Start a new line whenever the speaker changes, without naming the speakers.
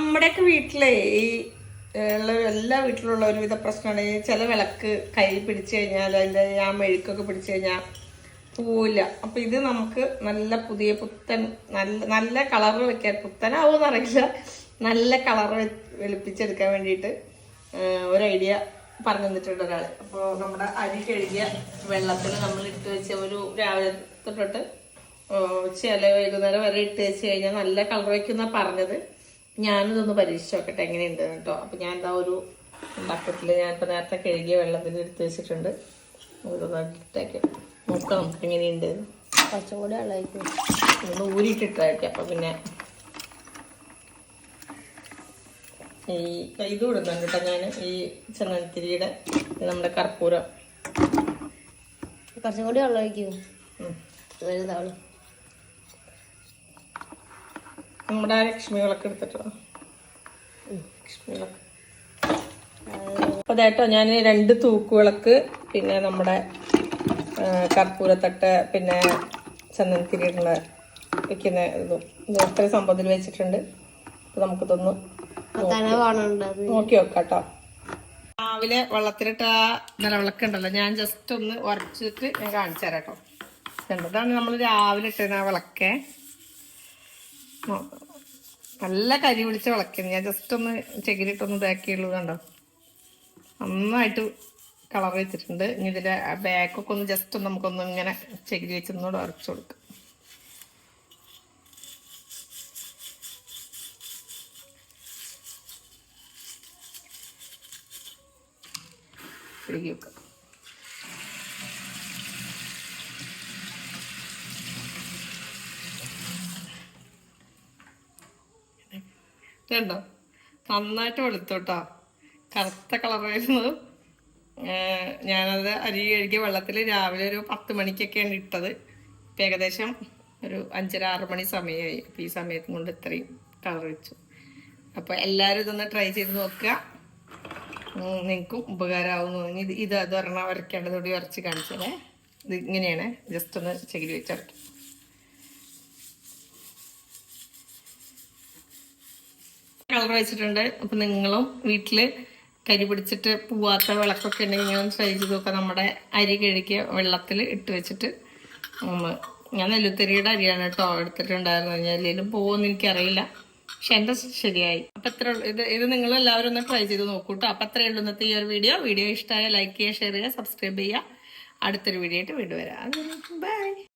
നമ്മുടെയൊക്കെ വീട്ടിലെ ഈ എല്ലാ വീട്ടിലുള്ള ഒരുവിധ പ്രശ്നമാണ്. ഈ ചില വിളക്ക് കൈ പിടിച്ചു കഴിഞ്ഞാൽ അതിന്റെ ആ മെഴുക്കൊക്കെ പിടിച്ചു കഴിഞ്ഞാൽ പോവില്ല. അപ്പം ഇത് നമുക്ക് നല്ല പുതിയ പുത്തൻ നല്ല നല്ല കളർ വെക്കാൻ പുത്തനാവോന്ന് അറിയില്ല. നല്ല കളർ വെളുപ്പിച്ചെടുക്കാൻ വേണ്ടിയിട്ട് ഒരു ഐഡിയ പറഞ്ഞു തന്നിട്ടുണ്ട് ഒരാൾ അപ്പോൾ നമ്മുടെ അരി കഴുകിയ വെള്ളത്തിൽ നമ്മൾ ഇട്ട് വെച്ച ഒരു രാവിലെ തൊട്ടിട്ട് ചില വൈകുന്നേരം വരെ ഇട്ട് വെച്ച് കഴിഞ്ഞാൽ നല്ല കളർ വയ്ക്കുന്ന പറഞ്ഞത്. ഞാനിതൊന്ന് പരീക്ഷിച്ച് നോക്കട്ടെ എങ്ങനെയുണ്ട് കേട്ടോ. അപ്പം ഞാൻ എന്താ ഒരു ബക്കറ്റിൽ ഞാനിപ്പോൾ നേരത്തെ കഴുകിയ വെള്ളത്തിൽ എടുത്ത് വെച്ചിട്ടുണ്ട്. ഇട്ടേക്ക് നോക്കാം നമുക്ക് എങ്ങനെയുണ്ട്.
പച്ചക്കൂടെ കൂടി വെള്ളമായിരിക്കും.
ഒന്ന് ഊരിയിട്ടിട്ടായിരിക്കും അപ്പം പിന്നെ ഈ ഇത് ഇടുന്നുണ്ട് കേട്ടോ ഞാൻ ഈ ചന്ദനത്തിരിയുടെ നമ്മുടെ കർപ്പൂരം.
കുറച്ചും കൂടി വെള്ളമായിരിക്കും.
ഉം. നമ്മുടെ ആ ലക്ഷ്മി വിളക്ക് എടുത്തിട്ടോ ലക്ഷ്മി വിളക്ക് അപ്പൊ കേട്ടോ ഞാൻ രണ്ട് തൂക്കുവിളക്ക് പിന്നെ നമ്മുടെ കർപ്പൂരത്തട്ട് പിന്നെ ചന്ദനത്തിരിയുടെ വെക്കുന്ന ഇതും. ഇത് ഇത്ര സംഭവത്തിൽ വെച്ചിട്ടുണ്ട്. നമുക്ക് നമുക്കിതൊന്ന് നോക്കി വെക്കാം കേട്ടോ രാവിലെ വെള്ളത്തിലിട്ട ആ നിലവിളക്ക് ഉണ്ടല്ലോ ഞാൻ ജസ്റ്റ് ഒന്ന് ഉരച്ചിട്ട് ഞാൻ കാണിച്ചു തരാം കേട്ടോ? ഇതാണ് നമ്മൾ രാവിലെ ഇട്ടിരുന്ന ആ വിളക്കേ. നല്ല കരി പിടിച്ച് വിളക്കുന്നു ഞാൻ ജസ്റ്റ് ഒന്ന് ചകിരിട്ടൊന്ന് ഇതാക്കിയുള്ളൂ കണ്ടോ. നന്നായിട്ട് കളർ വെച്ചിട്ടുണ്ട് ഇനി ഇതിന്റെ ബാക്കൊക്കെ ഒന്ന് ജസ്റ്റ് ഒന്ന് നമുക്കൊന്ന് ഇങ്ങനെ ചകിരി വെച്ചൊന്നുകൂടെ ഉറച്ചു കൊടുക്കാം. കഴുകി കണ്ടോ? നന്നായിട്ട് വെളുത്തോട്ടോ. കറുത്ത കളറായിരുന്നു. ഞാനത് അരി കഴുകിയ വെള്ളത്തിൽ രാവിലെ ഒരു പത്ത് മണിക്കൊക്കെയാണ് ഇട്ടത്. ഇപ്പം ഏകദേശം ഒരു അഞ്ചര ആറ് മണി സമയമായി അപ്പോൾ ഈ സമയത്തും കൊണ്ട് ഇത്രയും കളർ വെച്ചു. അപ്പോൾ എല്ലാവരും ഇതൊന്ന് ട്രൈ ചെയ്ത് നോക്കുക. നിങ്ങൾക്കും ഉപകാരമാവും തോന്നി. ഇത് ഇത് അത് പറഞ്ഞാൽ വരയ്ക്കേണ്ടതോടെ വരച്ച് കാണിച്ചതേ ഇത് ഇങ്ങനെയാണ്. ജസ്റ്റ് ഒന്ന് ചകിരി വെച്ചടക്കും കളർ വെച്ചിട്ടുണ്ട്. അപ്പം നിങ്ങളും വീട്ടിൽ കരി പിടിച്ചിട്ട് പൂവാത്ത വിളക്കൊക്കെ ഉണ്ടെങ്കിൽ ഇങ്ങനെ ട്രൈ ചെയ്ത് നോക്കാം. നമ്മുടെ അരി കഴുകിയ വെള്ളത്തിൽ ഇട്ട് വെച്ചിട്ട് ഞാൻ നെല്ലുത്തരിയുടെ അരിയാണ് കേട്ടോ എടുത്തിട്ടുണ്ടായിരുന്നത്. ഞാൻ എല്ലാവരും പോകുമെന്ന് എനിക്കറിയില്ല. പക്ഷെ എന്റെ ശരിയായി. അപ്പം എത്ര ഇത് ഇത് നിങ്ങൾ എല്ലാവരും ഒന്ന് ട്രൈ ചെയ്ത് നോക്കൂ കേട്ടോ. അപ്പം അത്രയേ ഉള്ളൂ ഇന്നത്തെ ഈ ഒരു വീഡിയോ വീഡിയോ ഇഷ്ടമായ ലൈക്ക് ചെയ്യുക ഷെയർ ചെയ്യുക സബ്സ്ക്രൈബ് ചെയ്യുക. അടുത്തൊരു വീഡിയോ ആയിട്ട് വീണ്ടും വരാം. ബൈ